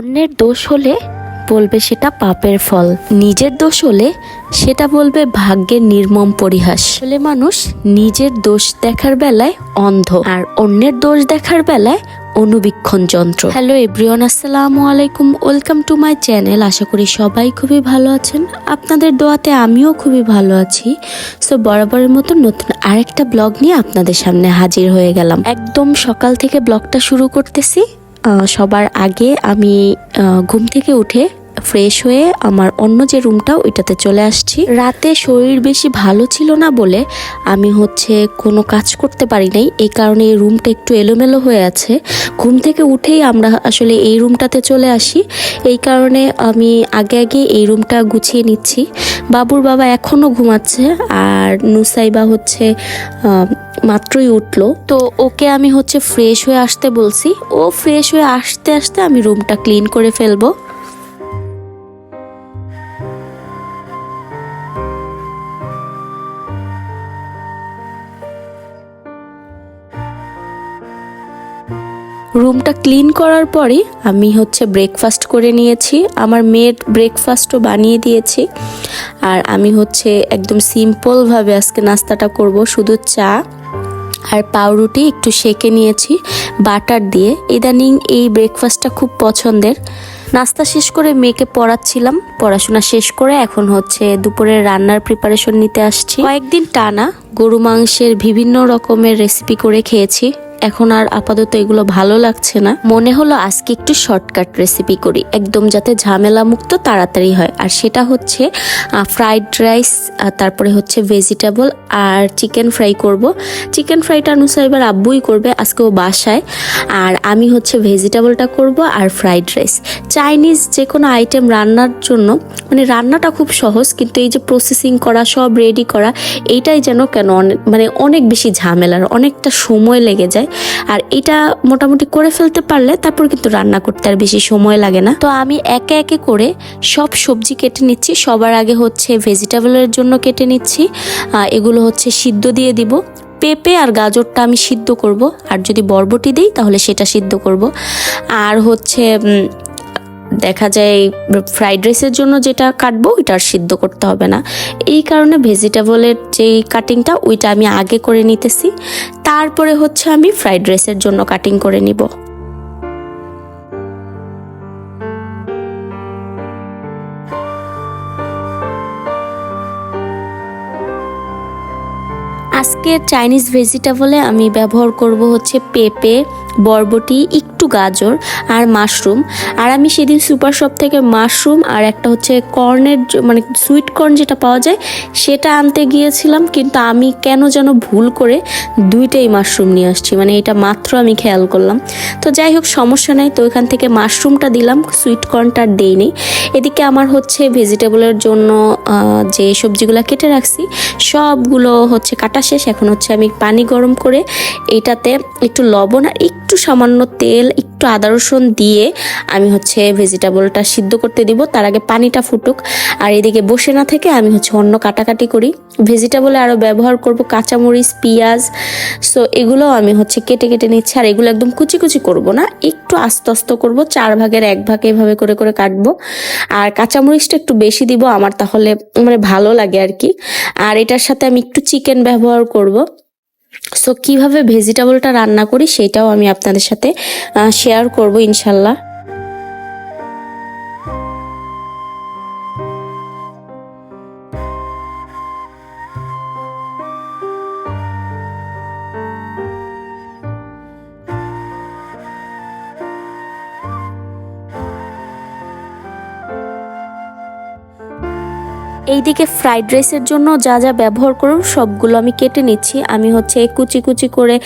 অন্যের দোষ হলে বলবে সেটা পাপের ফল। নিজের দোষ হলে সেটা বলবে ভাগ্যের নির্মম পরিহাস। আসলে মানুষ নিজের দোষ দেখার বেলায় অন্ধ, আর অন্যের দোষ দেখার বেলায় অনুবীক্ষণ যন্ত্র। হ্যালো এভরিওয়ান, আসসালামু আলাইকুম। Welcome to my channel. আশা করি সবাই খুবই ভালো আছেন। আপনাদের দোয়াতে আমিও খুবই ভালো আছি। সো বরাবরের মতো নতুন আরেকটা ব্লগ নিয়ে আপনাদের সামনে হাজির হয়ে গেলাম। একদম সকাল থেকে ব্লগটা শুরু করতেছি। সবার আগে আমি ঘুম থেকে উঠে ফ্রেশ হয়ে আমার অন্য যে রুমটা ওইটাতে চলে আসছি। রাতে শরীর বেশি ভালো ছিল না বলে আমি হচ্ছে কোনো কাজ করতে পারি নাই। এই কারণে এই রুমটা একটু এলোমেলো হয়ে আছে। ঘুম থেকে উঠেই আমরা আসলে এই রুমটাতে চলে আসি। এই কারণে আমি আগে আগে এই রুমটা গুছিয়ে নিচ্ছি। বাবুর বাবা এখনও ঘুমাচ্ছে আর নুসাইবা হচ্ছে মাত্রই উঠল। তো ওকে আমি হচ্ছে ফ্রেশ হয়ে আসতে বলছি। ও ফ্রেশ হয়ে আসতে আসতে আমি রুমটা ক্লিন করে ফেলব। রুমটা ক্লিন করার পরে আমি হচ্ছে ব্রেকফাস্ট করে নিয়েছি। আমার মেয়ের ব্রেকফাস্টও বানিয়ে দিয়েছি। আর আমি হচ্ছে একদম সিম্পলভাবে আজকে নাস্তাটা করব। শুধু চা আর পাউরুটি একটু সেকে নিয়েছি, বাটার দিয়ে। ইদানিং এই ব্রেকফাস্টটা খুব পছন্দের। নাস্তা শেষ করে মেয়েকে পড়াচ্ছিলাম। পড়াশোনা শেষ করে এখন হচ্ছে দুপুরে রান্নার প্রিপারেশন নিতে আসছি। কয়েকদিন টানা গরু মাংসের বিভিন্ন রকমের রেসিপি করে খেয়েছি। এখন আর আপাতত এগুলো ভালো লাগছে না। মনে হলো আজকে একটু শর্টকাট রেসিপি করি, একদম যাতে ঝামেলা মুক্ত তাড়াতাড়ি হয়। আর সেটা হচ্ছে ফ্রাইড রাইস তারপরে হচ্ছে ভেজিটেবল আর চিকেন ফ্রাই করব। চিকেন ফ্রাইটা এবার আব্বুই করবে, আজকে ও বাসায়। আর আমি হচ্ছে ভেজিটেবলটা করব আর ফ্রাইড রাইস চাইনিজ যে কোনো আইটেম রান্নার জন্য মানে রান্নাটা খুব সহজ, কিন্তু এই যে প্রসেসিং করা, সব রেডি করা, এইটাই যেন কেন মানে অনেক বেশি ঝামেলার, অনেকটা সময় লেগে যায়। আর এটা মোটামুটি করে ফেলতে পারলে তারপর কিন্তু রান্না করতে আর বেশি সময় লাগে না। তো আমি একে একে করে সব সবজি কেটে নিচ্ছি। সবার আগে হচ্ছে ভেজিটেবলের জন্য কেটে নিচ্ছি। এগুলো হচ্ছে সিদ্ধ দিয়ে দিব। পেঁপে আর গাজরটা আমি সিদ্ধ করব। আর যদি বরবটি দিই তাহলে সেটা সিদ্ধ করব। আর হচ্ছে দেখা যায় ফ্রাইড রাইসের জন্য যেটা কাটবো, ওইটা আর সিদ্ধ করতে হবে না। এই কারণে ভেজিটেবলের যেই কাটিংটা ওইটা আমি আগে করে নিতেছি। তারপরে হচ্ছে আমি ফ্রাইড রাইসের জন্য কাটিং করে নিব। আজকে চাইনিজ ভেজিটেবলে আমি ব্যবহার করব হচ্ছে পেঁপে বরবটি, একটু গাজর আর মাশরুম। আর আমি সেদিন সুপার শপ থেকে মাশরুম আর একটা হচ্ছে কর্নের মানে সুইট কর্ন যেটা পাওয়া যায়, সেটা আনতে গিয়েছিলাম, কিন্তু আমি কেন যেন ভুল করে দুইটাই মাশরুম নিয়ে আসছি। মানে এটা মাত্র আমি খেয়াল করলাম। তো যাই হোক, সমস্যা নেই। তো এখান থেকে মাশরুমটা দিলাম, সুইট কর্নটা দেইনি। এদিকে আমার হচ্ছে ভেজিটেবলের জন্য যে সবজিগুলো কেটে রাখছি, সবগুলো হচ্ছে কাটা শেষ। এখন হচ্ছে আমি পানি গরম করে এটাতে একটু লবণ আর একটু সামান্য তেল, একটু আদা রসুন দিয়ে আমি হচ্ছে ভেজিটেবলটা সিদ্ধ করতে দিব। তার আগে পানিটা ফুটুক। আর এদিকে বসে না থেকে আমি হচ্ছে অন্য কাটাকাটি করি। ভেজিটেবলে আরও ব্যবহার করব কাঁচামরিচ, পেঁয়াজ। সো এগুলো আমি হচ্ছে কেটে কেটে নিচ্ছি। আর এগুলো একদম কুচি কুচি করব না। একটু আস্তে আস্তে করব। চার ভাগের এক ভাগ এভাবে করে করে কাটবো। আর কাঁচামরিচটা একটু বেশি দিব আমার তাহলে মানে ভালো লাগে আর কি। আর এটার সাথে আমি একটু চিকেন ব্যবহার করব। সো কীভাবে ভেজিটেবলটা রান্না করি সেটাও আমি আপনাদের সাথে শেয়ার করব ইনশাল্লাহ। এইদিকে ফ্রাইড রাইসের জন্য যা যা ব্যবহার করব সবগুলো আমি কেটে নিচ্ছি। আমি হচ্ছে কুচি কুচি করে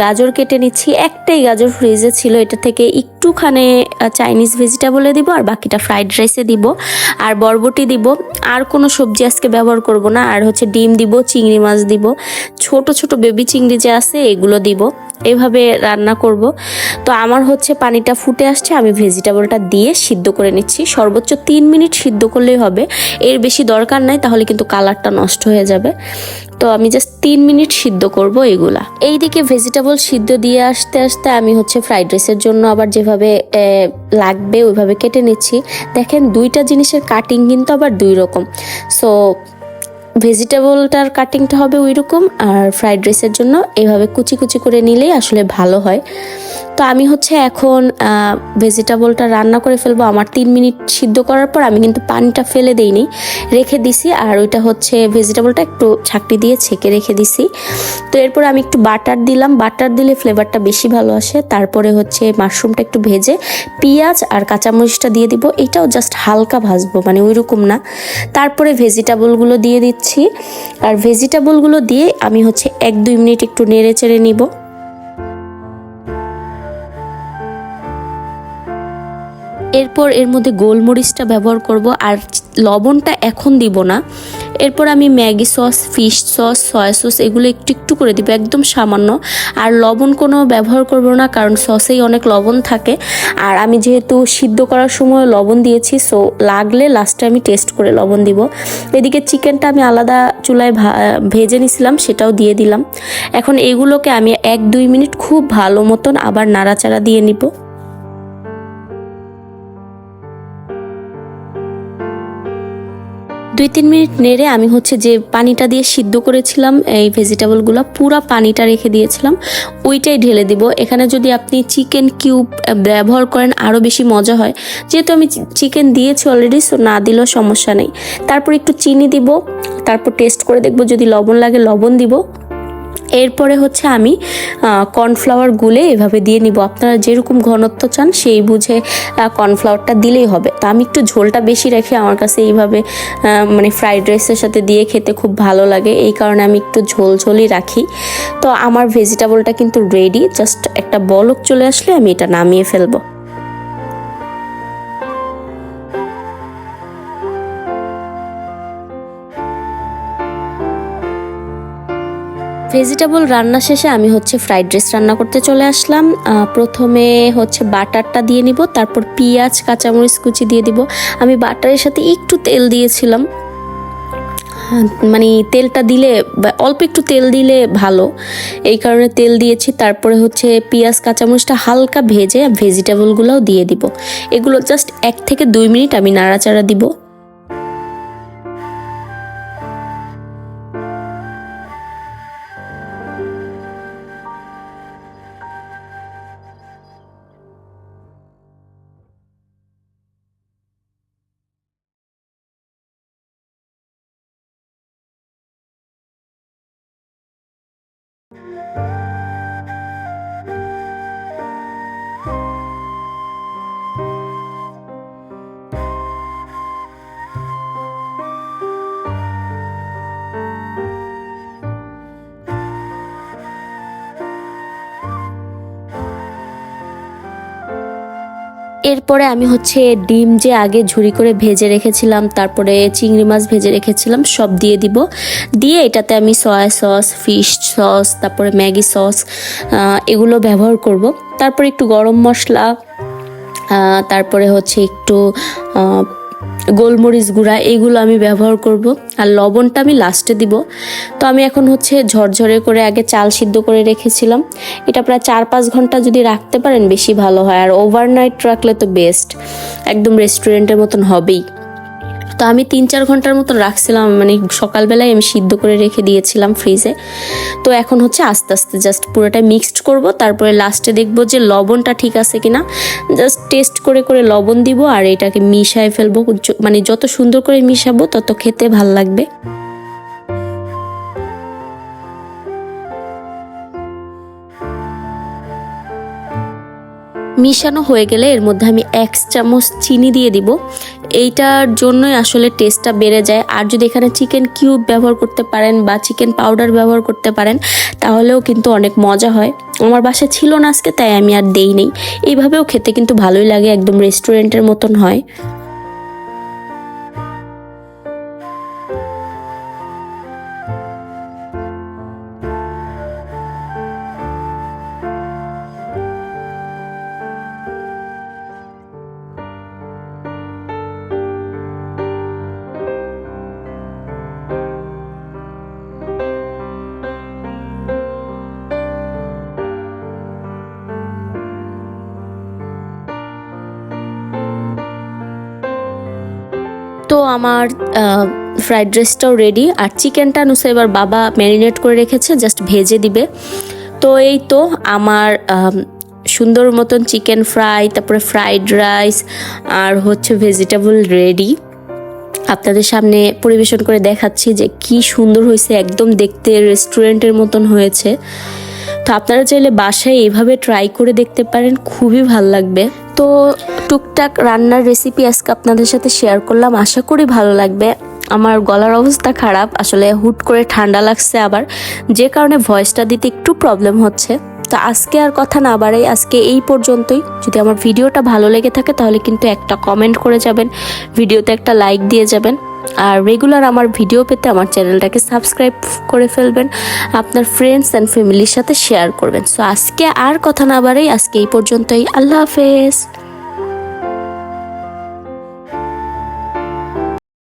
গাজর কেটে নিচ্ছি। একটাই গাজর ফ্রিজে ছিল, এটা থেকে একটুখানে চাইনিজ ভেজিটেবলে দিব আর বাকিটা ফ্রাইড রাইসে দিব। আর বরবটি দিব। আর কোনো সবজি আজকে ব্যবহার করব না। আর হচ্ছে ডিম দিব, চিংড়ি মাছ দিব। ছোট ছোট বেবি চিংড়ি যে আছে, এগুলো দিব। এভাবে রান্না করব। তো আমার হচ্ছে পানিটা ফুটে আসছে, আমি ভেজিটেবলটা দিয়ে সিদ্ধ করে নিচ্ছি। সর্বোচ্চ তিন মিনিট সিদ্ধ করলেই হবে। এর বেশি দরকার নাই, তাহলে কিন্তু কালারটা নষ্ট হয়ে যাবে। তো আমি জাস্ট তিন মিনিট সিদ্ধ করব এগুলা। এইদিকে ভেজিটেবল সিদ্ধ দিয়ে আসতে আসতে আমি হচ্ছে ফ্রাইড রাইসের জন্য আবার যেভাবে লাগবে ওইভাবে কেটে নিচ্ছি। দেখেন দুইটা জিনিসের কাটিং কিন্তু আবার দুই রকম। সো ভেজিটেবলটার কাটিংটা হবে ওই রকম আর ফ্রাইড রাইসের জন্য এভাবে কুচি কুচি করে নিলেই আসলে ভালো হয়। তো আমি হচ্ছে এখন ভেজিটেবলটা রান্না করে ফেলব। আমার তিন মিনিট সিদ্ধ করার পর আমি কিন্তু পানিটা ফেলে দিইনি। রেখে দিছি, আর ওইটা হচ্ছে ভেজিটেবলটা একটু ছাকটি দিয়ে ছেঁকে রেখে দিছি। তো এরপর আমি একটু বাটার দিলাম। বাটার দিলে ফ্লেভারটা বেশি ভালো আসে। তারপরে হচ্ছে মাশরুমটা একটু ভেজে পেঁয়াজ আর কাঁচামরিচটা দিয়ে দিব। এটাও জাস্ট হালকা ভাজবো মানে ওই রকম না। তারপরে ভেজিটেবলগুলো দিয়ে দিচ্ছি। আর ভেজিটেবলগুলো দিয়ে আমি হচ্ছে এক দুই মিনিট একটু নেড়ে চেড়ে নিব। এরপর এর মধ্যে গোলমরিচটা ব্যবহার করব আর লবণটা এখন দিব না। এরপর আমি Maggi sauce, fish sauce, soya sauce এগুলো একটু একটু করে দিব, একদম সামান্য। আর লবণ কোনো ব্যবহার করব না, কারণ সসেই অনেক লবণ থাকে। আর আমি যেহেতু সিদ্ধ করার সময় লবণ দিয়েছি, সো লাগলে লাস্টে আমি টেস্ট করে লবণ দিব। এদিকে চিকেনটা আমি আলাদা চুলায় ভেজে নিছিলাম, সেটাও দিয়ে দিলাম। এখন এগুলোকে আমি এক দুই মিনিট খুব ভালো মতন আবার নাড়াচাড়া দিয়ে নিব। দুই তিন মিনিট নেড়ে আমি হচ্ছে যে পানিটা দিয়ে সিদ্ধ করেছিলাম, এই ভেজিটেবলগুলো, পুরো পানিটা রেখে দিয়েছিলাম, ওইটাই ঢেলে দিব। এখানে যদি আপনি চিকেন কিউব ব্যবহার করেন, আরও বেশি মজা হয়। যেহেতু আমি চিকেন দিয়েছি অলরেডি সো না দিলেও সমস্যা নেই। তারপর একটু চিনি দিব, তারপর টেস্ট করে দেখব, যদি লবণ লাগে, লবণ দিব। এরপরে হচ্ছে আমি কর্নফ্লাওয়ার গুলে এভাবে দিয়ে নিব। আপনারা যেরকম ঘনত্ব চান সেই বুঝে কর্নফ্লাওয়ারটা দিলেই হবে। তো আমি একটু ঝোলটা বেশি রেখে আমার কাছে এইভাবে মানে ফ্রাইড রাইসের সাথে দিয়ে খেতে খুব ভালো লাগে। এই কারণে আমি একটু ঝোল ঝোলই রাখি। তো আমার ভেজিটেবলটা কিন্তু রেডি জাস্ট একটা বলক চলে আসলে আমি এটা নামিয়ে ফেলব। ভেজিটেবল রান্না শেষে আমি হচ্ছে ফ্রাইড রাইস রান্না করতে চলে আসলাম। প্রথমে হচ্ছে বাটারটা দিয়ে নিব, তারপর পেঁয়াজ, কাঁচামরিচ কুচি দিয়ে দিব। আমি বাটারের সাথে একটু তেল দিয়েছিলাম। মানে তেলটা দিলে অল্প একটু তেল দিলে ভালো। এই কারণে তেল দিয়েছি, তারপরে হচ্ছে পেঁয়াজ, কাঁচামরিচটা হালকা ভেজে ভেজিটেবলগুলোও দিয়ে দিব। এগুলো জাস্ট এক থেকে দুই মিনিট আমি নাড়াচাড়া দিব। এরপরে আমি হচ্ছে ডিম যে আগে ঝুরি করে ভেজে রেখেছিলাম, তারপরে চিংড়ি মাছ ভেজে রেখেছিলাম, সব দিয়ে দিব। দিয়ে এটাতে আমি সয়া সস ফিশ সস তারপরে ম্যাগি সস এগুলো ব্যবহার করব। তারপরে একটু গরম মশলা তারপরে হচ্ছে একটু গোলমরিচ গুঁড়া এইগুলো আমি ব্যবহার করব। আর লবণটা আমি লাস্টে দিব। তো আমি এখন হচ্ছে ঝরঝরে করে আগে চাল সিদ্ধ করে রেখেছিলাম। এটা প্রায় চার পাঁচ ঘণ্টা যদি রাখতে পারেন বেশি ভালো হয়। আর ওভারনাইট রাখলে তো বেস্ট একদম রেস্টুরেন্টের মতন হবেই। তো আমি তিন চার ঘণ্টার মতন রাখছিলাম মানে সকালবেলায় আমি সিদ্ধ করে রেখে দিয়েছিলাম ফ্রিজে তো এখন হচ্ছে আস্তে আস্তে জাস্ট পুরোটা মিক্সড করব, তারপরে লাস্টে দেখব যে লবণটা ঠিক আছে কিনা। জাস্ট টেস্ট করে করে লবণ দিব আর এটাকে মিশায় ফেলব মানে যত সুন্দর করে মিশাবো তত খেতে ভালো লাগবে। মিশানো হয়ে গেলে এর মধ্যে আমি এক চামচ চিনি দিয়ে দিব। এইটার জন্যই আসলে টেস্টটা বেড়ে যায়। আর যদি এখানে চিকেন কিউব ব্যবহার করতে পারেন বা চিকেন পাউডার ব্যবহার করতে পারেন, তাহলেও কিন্তু অনেক মজা হয়। আমার বাসা ছিল না আজকে, তাই আমি আর দেই নেই। এইভাবেও খেতে কিন্তু ভালোই লাগে, একদম রেস্টুরেন্টের মতন হয়। তো আমার ফ্রাইড রাইসটাও রেডি আর চিকেনটা নুসে এবার বাবা ম্যারিনেট করে রেখেছে জাস্ট ভেজে দিবে। তো এই তো আমার সুন্দর মতন চিকেন ফ্রাই তারপরে ফ্রাইড রাইস আর হচ্ছে ভেজিটেবল রেডি আপনাদের সামনে পরিবেশন করে দেখাচ্ছি যে কি সুন্দর হয়েছে, একদম দেখতে রেস্টুরেন্টের মতন হয়েছে। তো আপনারা চাইলে বাসায় এইভাবে ট্রাই করে দেখতে পারেন, খুবই ভালো লাগবে। তো টুকটাক রান্নার রেসিপি আজকে আপনাদের সাথে শেয়ার করলাম। আশা করি ভালো লাগবে। আমার গলার অবস্থা খারাপ, আসলে হুট করে ঠান্ডা লাগছে আবার। যে কারণে ভয়েসটা দিতে একটু প্রবলেম হচ্ছে। তো আজকে আর কথা না বাড়াই, আজকে এই পর্যন্তই। যদি আমার ভিডিওটা ভালো লেগে থাকে তাহলে কিন্তু একটা কমেন্ট করে যাবেন। ভিডিওতে একটা লাইক দিয়ে যাবেন। আর রেগুলার আমার ভিডিও পেতে আমার চ্যানেলটাকে সাবস্ক্রাইব করে ফেলবেন, আপনার ফ্রেন্ডস অ্যান্ড ফ্যামিলির সাথে শেয়ার করবেন। সো আজকে আর কথা না বাড়াই, আজকে এই পর্যন্তই। আল্লাহ হাফেজ।